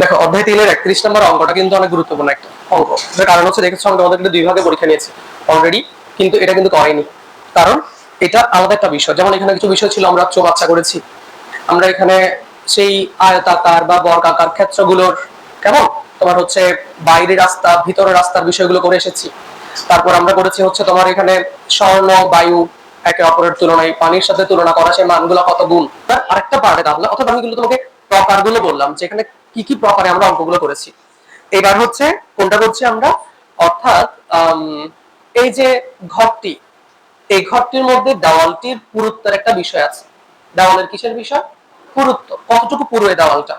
দেখো, অধ্যায় তিনের একত্রিশ নম্বর অঙ্কটা কিন্তু অনেক গুরুত্বপূর্ণ একটা অঙ্ক। কারণ হচ্ছে, দেখেছ আমি তোমাদের দুই ভাগে পরীক্ষা নিয়েছি অলরেডি কিন্তু এটা কিন্তু করেনি। কারণ এটা আলাদা একটা বিষয়। যেমন এখানে কিছু বিষয় ছিল, আমরা চৌবাচ্চা করেছি। আমরা এখানে সেই আয়তাকার বা বর্গাকার ক্ষেত্রগুলোর, কেমন? তোমার হচ্ছে বাইরের রাস্তা ভিতরের রাস্তার বিষয়গুলো করে এসেছি। তারপর আমরা করেছি হচ্ছে তোমার এখানে স্বর্ণ, বায়ু একে অপরের তুলনায় পানির সাথে তুলনা করা সেই মানগুলো কত গুণ? তার আরেকটা পার্টে তাহলে, অথবা আমি কিন্তু তোমাকে প্রকারগুলো বললাম যে এখানে কি কি প্রকারে আমরা অঙ্কগুলো করেছি। এবার হচ্ছে, কোনটা করছি আমরা? অর্থাৎ এই যে ঘরটি, এই ঘরটির মধ্যে দেওয়ালটির পুরুত্বের একটা বিষয় আছে। দেওয়ালের কিসের বিষয়? পুরুত্ব। কতটুকু পুরো এই দেওয়ালটা?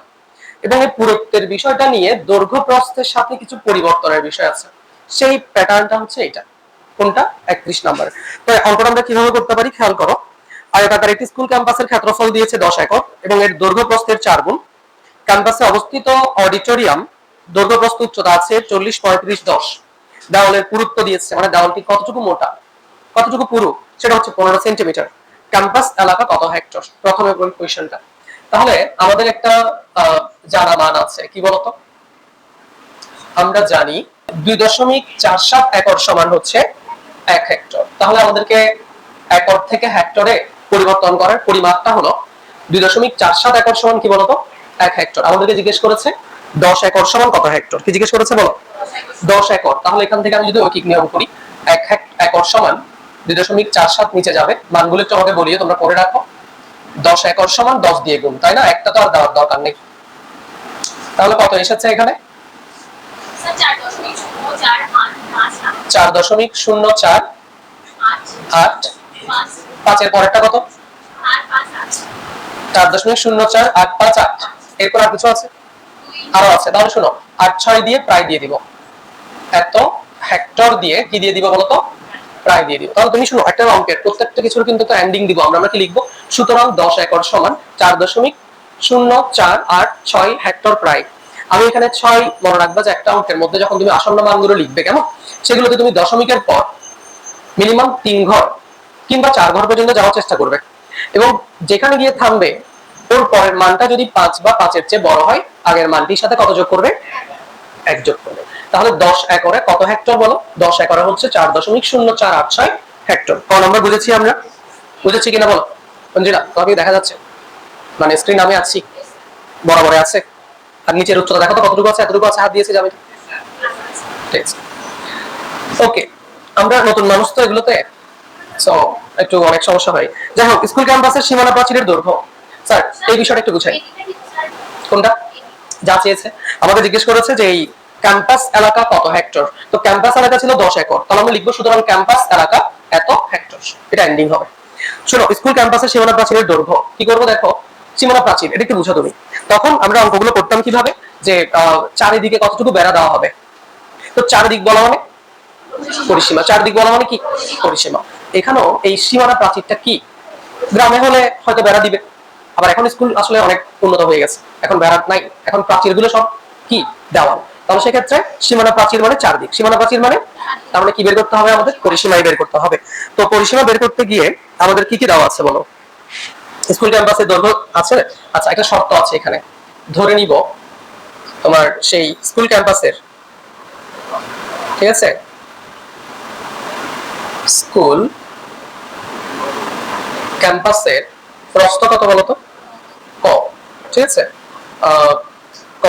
এবং এই পুরুত্বের বিষয়টা নিয়ে দৈর্ঘ্য প্রস্থের সাথে কিছু পরিবর্তনের বিষয় আছে। সেই প্যাটার্নটা হচ্ছে এটা। কোনটা? একত্রিশ নাম্বার। তো অঙ্কটা আমরা কীভাবে করতে পারি? খেয়াল করো। আয়তাকার একটি স্কুল ক্যাম্পাসের ক্ষেত্রফল দিয়েছে দশ একর এবং এর দৈর্ঘ্য প্রস্থের চার গুণ। ক্যাম্পাসে অবস্থিত অডিটোরিয়াম দৈর্ঘ্য প্রস্থ উচ্চতা আছে চল্লিশ পঁয়ত্রিশ দশ। দেওয়ালের পুরুত্ব দিয়েছে মানে দেওয়ালটি কতটুকু মোটা? কতটুকু পুরু? সেটা হচ্ছে পনেরো সেন্টিমিটার। ক্যাম্পাস এলাকা কত হেক্টর? প্রথমে কোয়েশনটা। তাহলে আমাদের একটা জানা মান আছে। কি বলতো? আমরা জানি দুই দশমিক চার সাত একর সমান হচ্ছে এক হেক্টর তাহলে আমাদেরকে একর থেকে হেক্টরে পরিবর্তন করার পরিমাপটা হলো দুই দশমিক চার সাত একর সমান কি বলতো? এক হেক্টর আমাদেরকে জিজ্ঞেস করেছে, দশ একর সমান কত হেক্টর কি জিজ্ঞেস করেছে বলো? দশ একর। তাহলে এখান থেকে আমি যদি ঐকিক নিয়ম করি, এক একর সমান দুই দশমিক চার সাত নিচে যাবে। মানগুলো একটু আমাকে বলিয়ে তোমরা করে রাখো। দশ একর সমান দশ দিয়ে গুণ, তাই না? একটা তো আর দেওয়ার দরকার নেই। তাহলে কত এসেছে এখানে? চার দশমিক শূন্য চার আট। পাঁচের পরেরটা কত? চার দশমিক শূন্য চার আট পাঁচ আট। এরপর আর কিছু আছে? আরও আছে। তাহলে শোনো, আট ছয় দিয়ে প্রায় দিয়ে দিব। এত হেক্টর দিয়ে কি দিয়ে দিব বলতো? প্রায় দিয়ে দিব। তাহলে তুমি শুনো, একটা অঙ্কের প্রত্যেকটা কিছুর কিন্তু তো এন্ডিং দিব আমরা। আমরা কি লিখব? সুতরাং দশ একর সমান চার দশমিক শূন্য চার আট ছয় হেক্টর প্রায়। আমি এখানে ছয় মনে রাখবা যে একটা অঙ্কের মধ্যে যখন তুমি আসন্ন মানগুলো লিখবে, কেমন? সেগুলোতে তুমি দশমিকের পর মিনিমাম তিন ঘর কিংবা চার ঘর পর্যন্ত যাওয়ার চেষ্টা করবে। এবং যেখানে গিয়ে থামবে, ওর পরের মানটা যদি পাঁচ বা পাঁচের চেয়ে বড় হয়, আগের মানটির সাথে কত যোগ করবে? এক যোগ করবে। তাহলে দশ একরে কত হেক্টর বলো? দশ একরে হচ্ছে চার দশমিক শূন্য চার আট ছয় হেক্টর। ক নম্বর বুঝেছি আমরা? বুঝেছি কিনা বলো? মঞ্জিলা তোমাকে দেখা যাচ্ছে? মানে স্ক্রিন আমি আছি। বরাবরে আছে। আর নিচের উচ্চতা দেখো তো কতটুকু আছে, এতটুকু আছে, হাত দিয়েছে, যাবে। ওকে আমরা নতুন মানুষ তো এগুলোতে একটু অনেক সমস্যা হয়। যাই হোক স্কুল ক্যাম্পাসের সীমানা প্রাচীরের দৈর্ঘ্য। স্যার এই বিষয়টা একটু বুঝাই। কোনটা? যা চেয়েছে। আমাকে জিজ্ঞেস করেছে যে এই ক্যাম্পাস এলাকা কত হেক্টর তো ক্যাম্পাস এলাকা ছিল দশ একর। তাহলে আমরা লিখব সুতরাং ক্যাম্পাস এলাকা এত হেক্টর এটা এন্ডিং হবে। শোনো স্কুল ক্যাম্পাসের সীমানা প্রাচীরের দৈর্ঘ্য। কি করব দেখো? সীমানা প্রাচীর, এটা একটু বুঝো তুমি। তখন আমরা অঙ্কগুলো করতাম কীভাবে? যে চারিদিকে কতটুকু বেড়া দেওয়া হবে? তো চারিদিক বলা মানে? পরিসীমা। চারদিক বলা মানে কি? পরিসীমা। এখানেও এই সীমানা প্রাচীরটা কি? গ্রামে হলে হয়তো বেড়া দিবে। আবার এখন স্কুল আসলে অনেক উন্নত হয়ে গেছে। এখন বেড়া নাই। এখন প্রাচীরগুলো সব কি? দেওয়াল। তাহলে সেক্ষেত্রে সীমানা প্রাচীর মানে চারদিক। সীমানা প্রাচীর মানে? তার মানে কি বের করতে হবে আমাদের? পরিসীমাই বের করতে হবে। তো পরিসীমা বের করতে গিয়ে আমাদের কি কি দেওয়া আছে বলো? স্কুল ক্যাম্পাসে দৈর্ঘ্য আছে? আচ্ছা একটা শর্ত আছে এখানে। ধরে নিব তোমার সেই স্কুল ক্যাম্পাসের, ঠিক আছে? স্কুল ক্যাম্পাসের প্রস্থ কত বলতো? ক, ঠিক আছে? ক,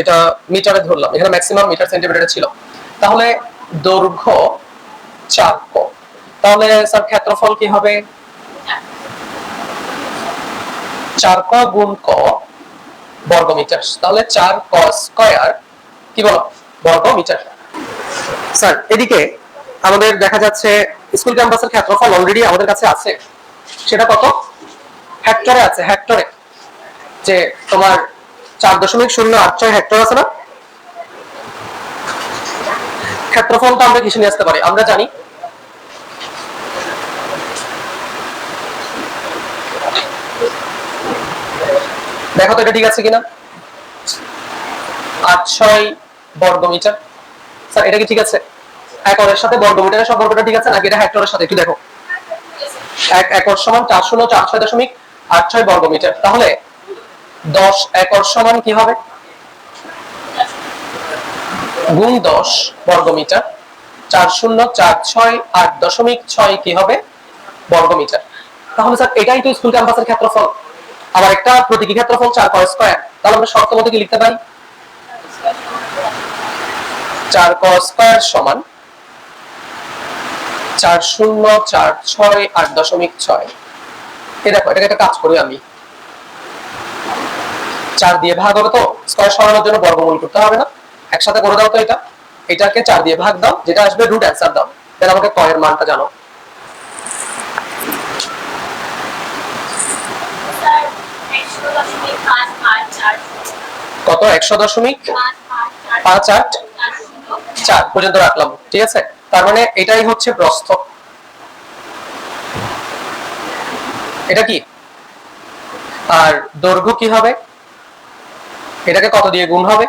এটা মিটারে ধরলাম, এখানে ম্যাক্সিমাম মিটার সেন্টিমিটারে ছিল। তাহলে দৈর্ঘ্য চার ক। তাহলে স্যার ক্ষেত্রফল কি হবে? চার ক গুণ ক বর্গ মিটার তাহলে চার ক স্কয়ার কি বলো? বর্গ মিটার স্যার, এদিকে আমাদের দেখা যাচ্ছে স্কুল ক্যাম্পাসের ক্ষেত্রফল অলরেডি আমাদের কাছে আছে। সেটা কত? হেক্টরে আছে, হেক্টরে। যে তোমার চার দশমিক শূন্য আট ছয় হেক্টর আছে না? ক্ষেত্রফলটা আমরা কিসে নিয়ে আসতে পারি। আমরা জানি দেখো তো এটা ঠিক আছে কিনা? আট ছয় বর্গ মিটার স্যার, এটা কি ঠিক আছে? একরের সাথে বর্গ মিটারের সম্পর্কটা ঠিক আছে নাকি এটা হেক্টরের সাথে? একটু দেখো। এক একর সমান চার শূন্য চার ছয় দশমিক আট ছয় বর্গ মিটার তাহলে দশ একর সমান কি হবে? গুণ দশ বর্গ মিটার চার শূন্য, চার ছয়, আট দশমিক ছয় কি হবে? বর্গ মিটার তাহলে স্যার, এটাই তো স্কুল ক্যাম্পাসের ক্ষেত্রফল। আবার একটা প্রতীকী ক্ষেত্রফল চার কয় স্কয়ার। তাহলে আমরা শর্ত মতো কি লিখতে পারি? চার ক স্কয়ার সমান চার শূন্য চার ছয় আট দশমিক ছয়। এই দেখো, এটাকে একটা কাজ করি আমি। চার দিয়ে ভাগ হবে তো? স্কয়ার সরানোর জন্য বর্গমূল করতে হবে না। একসাথে করে দাও তো এটা। এটাকে চার দিয়ে ভাগ দাও, যেটা আসবে রুট অ্যান্সার দাও। তাহলে আমাকে কয়ের মানটা জানো স্যার একশো দশমিক পাঁচ আট চার কত? একশো দশমিক পাঁচ আট চার পর্যন্ত রাখলাম ঠিক আছে? তার মানে এটাই হচ্ছে প্রস্থ। এটা কি? আর দৈর্ঘ্য কি হবে? এটাকে কত দিয়ে গুণ হবে?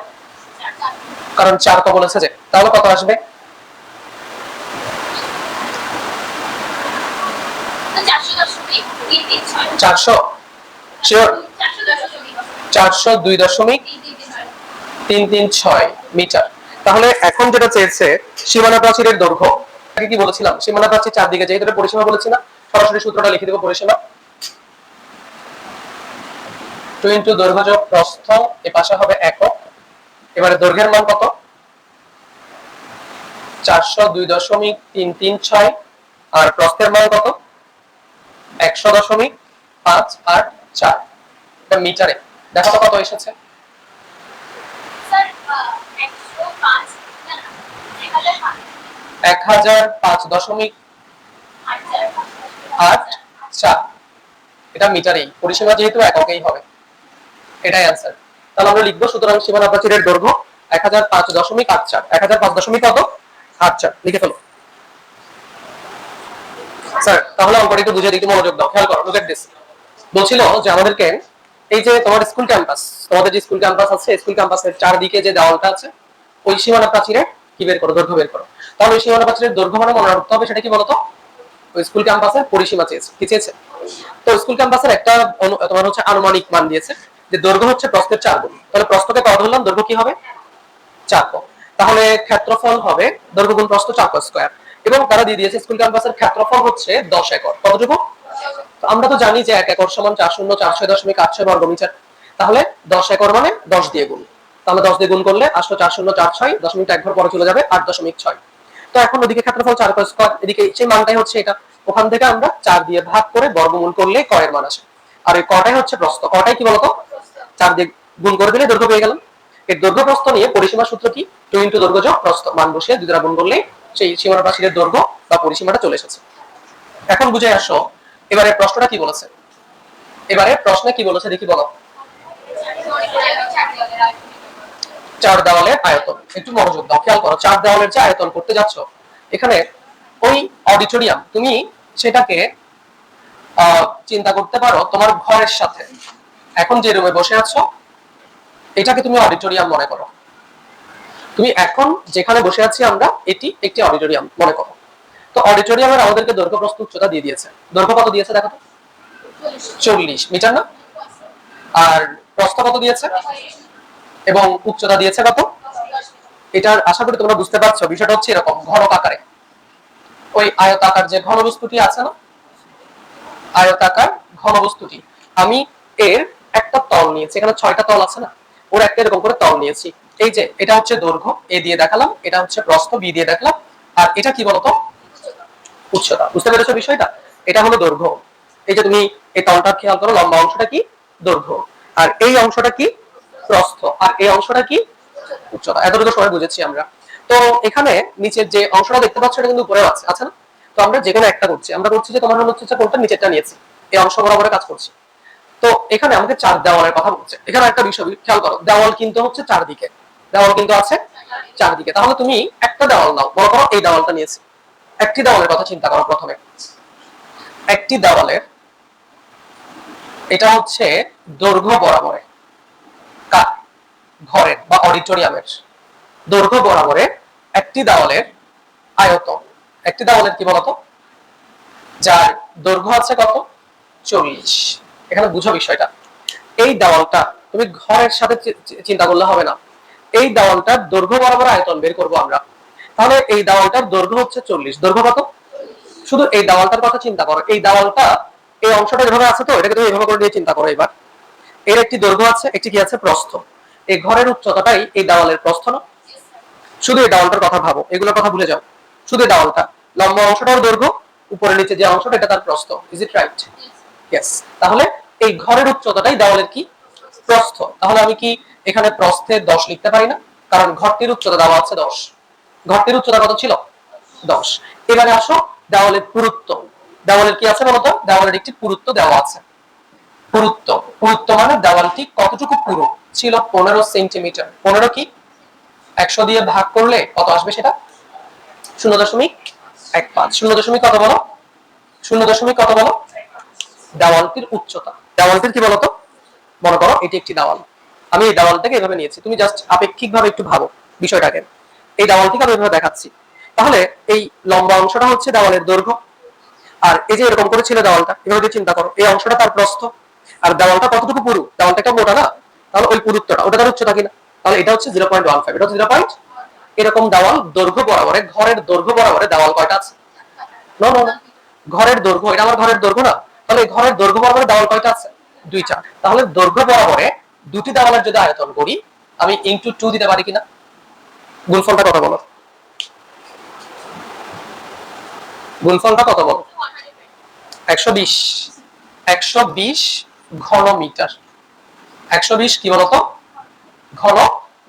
কারণ চার তো বলেছে যে তাহলে কত আসবে? চারশো শিওর চারশো দুই দশমিক তিন তিন ছয় মিটার। তাহলে এখন যেটা চেয়েছে, সীমানা প্রাচীরের দৈর্ঘ্য। কি বলেছিলাম? সীমানা প্রাচীর চারদিকে, যেহেতু পরিসীমা বলেছি না সরাসরি সূত্রটা লিখে দেবো পরিসীমা। টু ইন্টু দৈর্ঘ্য যোগ প্রস্থ, এ পাশে হবে একক। এবারে দৈর্ঘ্যের মান কত? চারশো দুই দশমিক তিন তিন ছয়। আর প্রস্থের মান কত? একশো দশমিক পাঁচ আট চার। মিটারে। দেখো তো কত এসেছে? এক হাজার পাঁচ দশমিক আট চার। এটা মিটারেই পরিসীমা যেহেতু এককেই হবে। এটাই অ্যান্সার তাহলে আমরা লিখব সুতরাং সীমানা প্রাচীরের দৈর্ঘ্য এক হাজার পাঁচ দশমিক আট চার। এক হাজার পাঁচ দশমিক কত? আট চার। লিখে ফেলো। স্যার তাহলে অঙ্কটা একটু বুঝে দিতে মনোযোগ দাও। খেয়াল করো লুক এট দিস বলছিল যে আমাদেরকে এই যে তোমার স্কুল ক্যাম্পাস তোমাদের যে স্কুল ক্যাম্পাস আছে স্কুল ক্যাম্পাসের চারদিকে যে দেওয়ালটা আছে, ওই সীমানা প্রাচীরে কি বের করো? দৈর্ঘ্য বের করো। তাহলে ওই সীমানা প্রাচীরের দৈর্ঘ্য মানে মনে রাখতে হবে সেটা কি বলতো? ওই স্কুল ক্যাম্পাসের পরিসীমা চেয়েছে। কি চেয়েছে? তো স্কুল ক্যাম্পাসের একটা তোমার হচ্ছে আনুমানিক মান দিয়েছে যে দৈর্ঘ্য হচ্ছে প্রস্থের চার গুণ। তাহলে প্রস্থকে কত ধরলাম, দৈর্ঘ্য কি হবে? চার ক। তাহলে ক্ষেত্রফল হবে দৈর্ঘ্য গুণ প্রস্থ চার স্কোয়ার এবং তারা দিয়ে দিয়েছে স্কুল ক্যাম্পাসের ক্ষেত্রফল হচ্ছে দশ একর। কতটুকু? আমরা তো জানি যে এক একর সমান চার শূন্য, চার ছয় দশমিক আট ছয় বর্গ মিটার তাহলে দশ একর মানে দশ দিয়ে গুণ। তাহলে দশ দিয়ে গুণ করলে আসলো চার শূন্য, চার ছয় দশমিক এক ঘর পরে চলে যাবে আট দশমিক ছয়। তো এখন ওদিকে ক্ষেত্রফল চার কয় স্কোয়ার, এদিকে সেই মানটাই হচ্ছে এটা। ওখান থেকে আমরা চার দিয়ে ভাগ করে বর্গমূল করলে কয়ের মান আসে। আর এই কটাই হচ্ছে প্রস্ত কটাই কি বলতো? চার দিয়ে গুণ করে দিলে দৈর্ঘ্য পেয়ে গেলাম। এই দৈর্ঘ্য প্রস্থ নিয়ে পরিসীমা সূত্র কি? টু ইন্টু দৈর্ঘ্য যোগ মান বসিয়ে দুই দ্বারা গুণ করলে সেই সীমানা প্রাচীরের দৈর্ঘ্য বা পরিসীমাটা চলে এসেছে। এখন বুঝে আসো এবারে প্রশ্নটা কি বলেছে? এবারে প্রশ্নে কি বলেছে দেখি বলো। চার দেওয়ালের আয়তন, একটু মনোযোগ দাও, খেয়াল করো, চার দেওয়ালের যে আয়তন করতে যাচ্ছ, এখানে ওই অডিটোরিয়াম, তুমি সেটাকে চিন্তা করতে পারো তোমার ঘরের সাথে। এখন যে রুমে বসে আছো, এটাকে তুমি অডিটোরিয়াম মনে করো। তুমি এখন যেখানে বসে আছি আমরা, এটি একটি অডিটোরিয়াম মনে করো। তো অডিটোরিয়ামের আমাদেরকে দৈর্ঘ্য প্রস্থ উচ্চতা দিয়ে দিয়েছে। দৈর্ঘ্য কত দিয়েছে দেখো তো? চল্লিশ। মিটার না? আর প্রস্থ কত দিয়েছে? এবং উচ্চতা দিয়েছে কত? এটার আশা করি তোমরা বুঝতে পারছ, বিষয়টা হচ্ছে এরকম, ঘনক আকারে। ওই আয়তাকার যে ঘনবস্তুটি আছে না? আয়তাকার ঘনবস্তুটি। আমি এর একটা তল নিয়েছি, এখানে ছয়টা তল আছে না? ওর একটা এরকম করে তল নিয়েছি। এই যে, এটা হচ্ছে দৈর্ঘ্য, এ দিয়ে দেখালাম, এটা হচ্ছে প্রস্থ, বি দিয়ে দেখালাম। আর এটা কি বলতো? উচ্চতা বুঝতে পেরেছ বিষয়টা? এটা হলো দৈর্ঘ্য। এই যে তুমি এই তলটা খেয়াল করো, লম্বা অংশটা কি? দৈর্ঘ্য। আর এই অংশটা কি? প্রস্থ। আর এই অংশটা কি? উচ্চতা। এতটুকু সময় বুঝেছি আমরা। তো এখানে নিচের যে অংশটা দেখতে পাচ্ছ, এটা কিন্তু উপরেও আছে। আছে না? তো আমরা যে কোনো একটা করছি। আমরা করছি যে তোমার হচ্ছে কোনটা নিচেরটা নিয়েছি। এই অংশ বরাবর কাজ করছি। তো এখানে আমাকে চার দেওয়ালের কথা বলছে। এখানে একটা বিষয় খেয়াল করো। দেওয়াল কিন্তু হচ্ছে চারদিকে। দেওয়াল কিন্তু আছে চারদিকে। তাহলে তুমি একটা দেওয়াল নাও। বড় করো এই দেওয়ালটা নিয়েছি। একটি দেওয়ালের কথা চিন্তা করো প্রথমে। একটি দেওয়ালের, এটা হচ্ছে দৈর্ঘ্য বরাবরে ঘরের বা অডিটোরিয়ামের। দৈর্ঘ্য বরাবরে একটি দেওয়ালের আয়তন। একটি দেওয়ালের কি বলতো? যার দৈর্ঘ্য আছে কত? চল্লিশ। এখানে বুঝো বিষয়টা। এই দেওয়ালটা তুমি ঘরের সাথে চিন্তা করলে হবে না। এই দেওয়ালটার দৈর্ঘ্য বরাবর আয়তন বের করব আমরা। তাহলে এই দেওয়ালটার দৈর্ঘ্য হচ্ছে চল্লিশ। দৈর্ঘ্য কত? শুধু এই দেওয়ালটার কথা চিন্তা করো। এই দেওয়ালটা এই অংশটা এভাবে আছে তো, এটাকে তুমি এভাবে করে নিয়ে চিন্তা করো এবার। এর একটি দৈর্ঘ্য আছে, একটি কি আছে? প্রস্থ। এই ঘরের উচ্চতাটাই এই দেওয়ালের প্রস্থ না? শুধু এই দেওয়ালটার কথা ভাবো, এগুলোর কথা ভুলে যাও। শুধু এই দেওয়ালটা। লম্বা অংশটার দৈর্ঘ্য, উপরে নিচে যে অংশটা, এটা তার প্রস্থ। ইজ ইট রাইট ইয়েস তাহলে এই ঘরের উচ্চতাটাই দেওয়ালের কি? প্রস্থ। তাহলে আমি কি এখানে প্রস্থের দশ লিখতে পারি না? কারণ ঘরটির উচ্চতা দেওয়া আছে দশ। ঘরটির উচ্চতা কত ছিল? দশ। এবারে আসো, দেওয়ালের পুরুত্ব। দেওয়ালের কি আছে বলতো? দেওয়ালের একটি পুরুত্ব দেওয়া আছে। পুরুত্ব। পুরুত্ব মানে দেওয়ালটি কতটুকু পুরু? ছিল পনেরো সেন্টিমিটার। পনেরো কি? একশো দিয়ে ভাগ করলে কত আসবে সেটা? শূন্য দশমিক এক পাঁচ। শূন্য দশমিক কত বলো? শূন্য দশমিক কত বলো? দেওয়ালটির উচ্চতা। দেওয়ালটির কি বলতো? মনে করো, এটি একটি দেওয়াল। আমি এই দেওয়ালটাকে এভাবে নিয়েছি। তুমি জাস্ট আপেক্ষিক ভাবে একটু ভাবো বিষয়টাকে। এই দেওয়ালটিকে আমি এভাবে দেখাচ্ছি। তাহলে এই লম্বা অংশটা হচ্ছে দেওয়ালের দৈর্ঘ্য। আর এই যে এরকম করে ছিল দেওয়ালটা, এভাবে যদি চিন্তা করো, এই অংশটা তার প্রস্থ। আর দেওয়ালটা কতটুকু পুরু? দেওয়ালটা একটা মোটা না? তাহলে ওই পুরুত্বটা, ওটা তার উচ্চতা কিনা? তাহলে এটা হচ্ছে জিরো পয়েন্ট ওয়ান ফাইভ এটা জিরো পয়েন্ট এরকম দেওয়াল দৈর্ঘ্য বরাবরে, ঘরের দৈর্ঘ্য বরাবরে দেওয়াল কয়টা আছে? না না না ঘরের দৈর্ঘ্য, এটা আমার ঘরের দৈর্ঘ্য না। তাহলে এই ঘরের দৈর্ঘ্য বরাবরে দেওয়াল কয়টা আছে? দুইটা তাহলে দৈর্ঘ্য বরাবরে দুটি দেওয়ালের যদি আয়তন করি, আমি ইনটু টু দিতে পারি কিনা? গুণফলটা কত বলো। গুণফলটা কত বলো। একশো বিশ একশো বিশ ঘন মিটার একশো বিশ কি বলতো? ঘন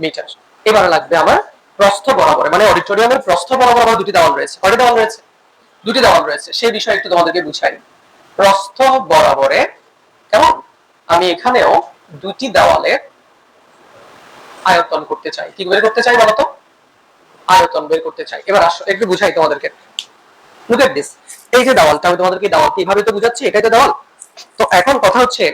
মিটার এবারে লাগবে আমার প্রস্থ বরাবর মানে অডিটোরিয়ামের প্রস্থ বরাবর আমার দুটি দেওয়াল রয়েছে। কয়টি দেওয়াল রয়েছে? দুটি দেওয়াল রয়েছে। সেই বিষয়ে একটু তোমাদেরকে বুঝাই। প্রস্থ বরাবরে, কেমন? আমি এখানেও দুটি দেওয়ালে আয়তন করতে চাই। কি বের করতে চাই বলতো? আয়তন বের করতে চাই। এবার আসো, একটু বুঝাই তোমাদেরকে। লুক এট দিস এই যে দেওয়ালটা, আমি তোমাদেরকে দেওয়ালটি এইভাবে তো বুঝাচ্ছি, এটাই তো দেওয়াল। তো এখন কথা হচ্ছে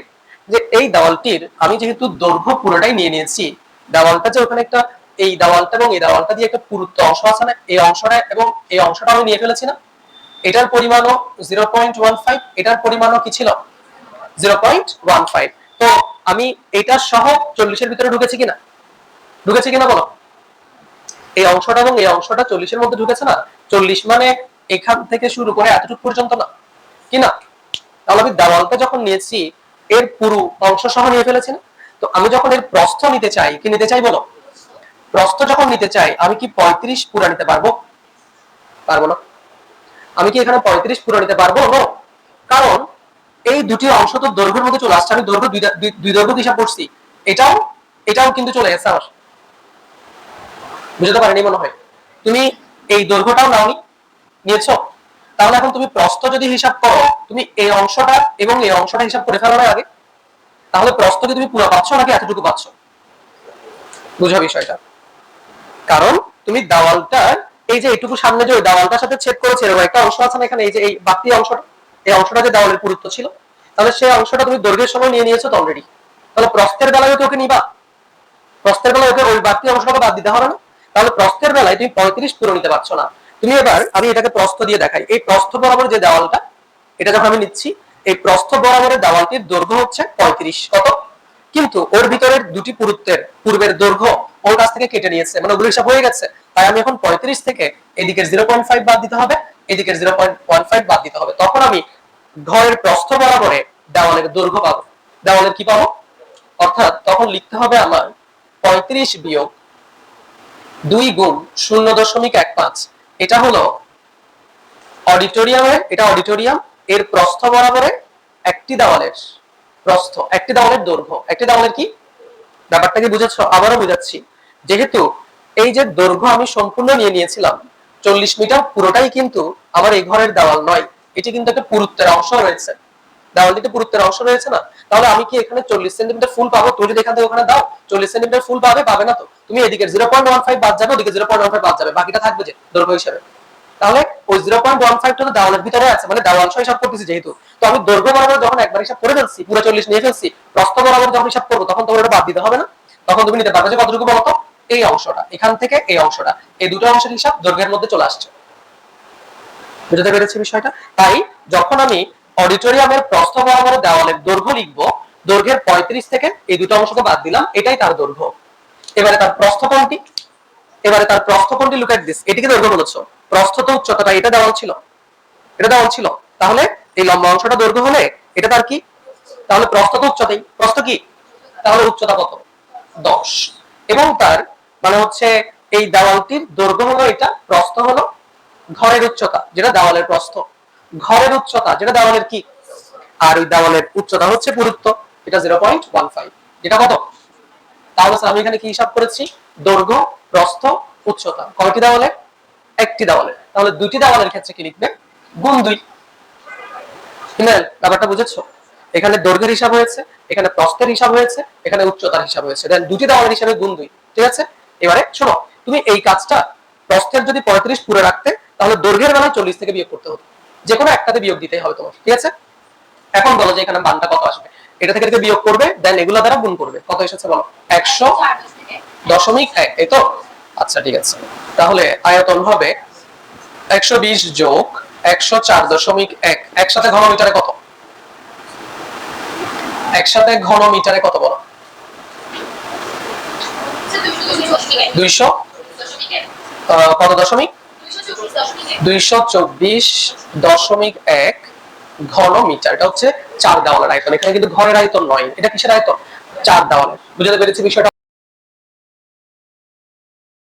যে এই দেওয়ালটির, আমি যেহেতু দৈর্ঘ্য পুরোটাই নিয়ে নিয়েছি, দেওয়ালটা যে ওখানে একটা, এই দেওয়ালটা এবং এই দেওয়ালটা দিয়ে একটা পুরুত্ব অংশ আছে না, এই অংশটা এবং এই অংশটা আমি নিয়ে ফেলেছি না, এটার পরিমাণও জিরো পয়েন্ট ওয়ান ফাইভ এটার পরিমাণও কি ছিল? জিরো পয়েন্ট ওয়ান ফাইভ তো আমি এটা সহ চল্লিশের ভিতরে ঢুকেছি কিনা? ঢুকেছি কিনা বলো? এই অংশটা এবং এই অংশটা চল্লিশের মধ্যে ঢুকেছে না? চল্লিশ মানে এখান থেকে শুরু করে এতটুকু পর্যন্ত না। কি না? তাহলে আমি দেওয়ালটা যখন নিয়েছি, এর পুরো অংশ সহ নিয়ে ফেলেছি না তো আমি যখন এর প্রস্থ নিতে চাই, কি নিতে চাই বলো? প্রস্থ যখন নিতে চাই, আমি কি পঁয়ত্রিশ পুরা নিতে পারব? পারব না। আমি কি এখানে পঁয়ত্রিশ পুরো নিতে পারব? না। কারণ এই দুটি অংশ তো দৈর্ঘ্যের মধ্যে চলে আসছে। আমি দৈর্ঘ্য দুই দৈর্ঘ্য হিসাব করছি। এটাও এটাও কিন্তু চলে গেছে আমার। বুঝতে পারিনি মনে হয়। তুমি এই দৈর্ঘ্যটাও নাওনি, নিয়েছো? তাহলে এখন তুমি প্রস্থ যদি হিসাব করো, তুমি এই অংশটা এবং এই অংশটা হিসাব করে ফেলো না আগে। তাহলে প্রস্থ কি তুমি পুরো পাচ্ছ নাকি এতটুকু পাচ্ছ? বুঝা বিষয়টা। কারণ তুমি দেওয়ালটার এই যে এইটুকু সামনে যে দেওয়ালটার সাথে ছেদ করেছে, এরকম একটা অংশ আছে না এখানে, এই যে এই বাকি অংশটা, এই অংশটা যে দেওয়ালের পুরুত্ব ছিল, তাহলে সেই অংশটা তুমি দৈর্ঘ্যের সময় নিয়ে নিয়েছো তো অলরেডি তাহলে প্রস্থের বেলায় তো ওকে নিবা। প্রস্থের বেলায় ওকে ওই বাকি অংশটাকে বাদ দিতে হবে না? তাহলে প্রস্থের বেলায় তুমি পঁয়ত্রিশ পুরো নিতে পারছ না। তুমি এবার আমি এটাকে প্রস্থ দিয়ে দেখাই। এই প্রস্থ বরাবর যে দেওয়ালটা, এটা যখন আমি নিচ্ছি, এই প্রস্থ বরাবরের দেওয়ালটির দৈর্ঘ্য হচ্ছে পঁয়ত্রিশ। কত? কিন্তু ওর ভিতরের দুটি পুরুত্বের পূর্বের দৈর্ঘ্য ওর কাছ থেকে কেটে নিয়েছে মানে ওগুলো হিসাব হয়ে গেছে। তাই আমি এখন পঁয়ত্রিশ থেকে এদিকের জিরো পয়েন্ট ফাইভ বাদ দিতে হবে এদিকে জিরো পয়েন্ট ওয়ান ফাইভ বাদ দিতে হবে। তখন আমি ঘরের প্রস্থ বরাবরে দেওয়ালের দৈর্ঘ্য পাবো। দেওয়ালের কি পাবো? অর্থাৎ তখন লিখতে হবে আমার পঁয়ত্রিশ বিয়োগ দুই গুণ শূন্য দশমিক এক পাঁচ। এটা হলো অডিটোরিয়ামের এটা অডিটোরিয়াম, এর প্রস্থ বরাবরে একটি দেওয়ালের প্রস্থ, একটি দেওয়ালের দৈর্ঘ্য। একটি দেওয়ালের কি? ব্যাপারটা কি বুঝেছ? আবারও বুঝাচ্ছি। যেহেতু এই যে দৈর্ঘ্য আমি সম্পূর্ণ নিয়ে নিয়েছিলাম, চল্লিশ মিটার পুরোটাই কিন্তু আমার এই ঘরের দেওয়াল নয়। এটি কিন্তু একটা পুরুত্বের অংশ রয়েছে। দেওয়ালটিতে পুরুত্বের অংশ রয়েছে না? তাহলে আমি কি এখানে চল্লিশ সেন্টিমিটার ফুল পাবো? তুমি যদি এখান থেকে ওখানে দাও, চল্লিশ সেন্টিমিটার ফুল পাবে পাবে না তো? তুমি এদিকে জিরো পয়েন্ট ওয়ান ফাইভ বাদ যাবে, ওদিকে জিরো পয়েন্ট ওয়ান ফাইভ বাদ যাবে, বাকিটা থাকবে যে দৈর্ঘ্য হিসাবে। তাহলে ওই জিরো পয়েন্ট ওয়ান ফাইভটা তো দেওয়ালের ভিতরে আছে মানে দেওয়াল সহ হিসাব করতেছি যেহেতু। তো আমি দৈর্ঘ্য বরাবর যখন একবার হিসাব করে ফেলছি, পুরো চল্লিশ নিয়ে ফেলছি প্রস্থ বরাবর যখন হিসাব করব, তখন তোমার ওটা বাদ দিতে হবে না। তখন তুমি নিতে পারবে যে কতটুকু বলতো? এই অংশটা, এখান থেকে এই অংশটা, এই দুটো অংশের হিসাব দৈর্ঘ্যের মধ্যে চলে আসছে। বুঝতে পেরেছি বিষয়টা? তাই যখন আমি অডিটোরিয়ামের প্রস্থ বরাবর দেওয়ালের দৈর্ঘ্য লিখব, দৈর্ঘ্যের পঁয়ত্রিশ থেকে এই দুটো অংশকে বাদ দিলাম, এটাই তার দৈর্ঘ্য। এবারে তার প্রস্থ কোনটি এবারে তার প্রস্থ কোনটি লুক এট দিস এটিকে দৈর্ঘ্য বলেছ। প্রস্থ তো উচ্চতাটা এটা দেওয়াল ছিল। এটা দেওয়াল ছিল। তাহলে এই লম্বা অংশটা দৈর্ঘ্য হলে এটা তার কি? তাহলে প্রস্থ তো উচ্চতাই। প্রস্থ কি? তাহলে উচ্চতা কত? দশ। এবং তার মানে হচ্ছে এই দেওয়ালটির দৈর্ঘ্য হলো এটা, প্রস্থ হলো ঘরের উচ্চতা, যেটা দেওয়ালের প্রস্থ। ঘরের উচ্চতা, যেটা দেওয়ালের কি? আর ওই দেওয়ালের উচ্চতা হচ্ছে পুরুত্ব, এটা জিরো পয়েন্ট ওয়ান ফাইভ যেটা কত? তাহলে আমি এখানে কি হিসাব করেছি? দৈর্ঘ্য, প্রস্থ, উচ্চতা। কয়টি দেওয়ালে? একটি দেওয়ালে। তাহলে দুটি দেওয়ালের ক্ষেত্রে কি লিখবে গুণ দুই। ব্যাপারটা এখানে দৈর্ঘ্যের হিসাব হয়েছে, এখানে প্রস্থের হিসাব হয়েছে, এখানে উচ্চতার হিসাব হয়েছে। দুটি দেওয়ালের হিসাবে গুণ দুই। ঠিক আছে? এবারে শোনো, তুমি এই কাজটা প্রস্থের যদি পঁয়ত্রিশ পুরো রাখতে, তাহলে দৈর্ঘ্যের বেলায় চল্লিশ থেকে বিয়োগ করতে হতো। যে কোনো একটাতে বিয়োগ দিতেই হবে তোমার ঠিক আছে? এখন বলো যে এখানে মানটা কত আসবে। এটা থেকে বিয়োগ করবে দেন এগুলো দ্বারা গুণ করবে। কত এসেছে বলো? একশো দশমিক এক, এই তো? আচ্ছা ঠিক আছে। তাহলে আয়তন হবে একশো বিশ যোগ একশো চার দশমিক এক। একসাথে ঘন মিটারে কত? একসাথে ঘন মিটারে কত বলো? দুইশো। কত দশমিক? দুইশো চব্বিশ দশমিক এক। ঘন মিটার এটা হচ্ছে চার দেওয়ালের আয়তন। এখানে কিন্তু ঘরের আয়তন নয়, এটা কিসের আয়তন? চার দেওয়ালের। বুঝতে পেরেছি বিষয়টা?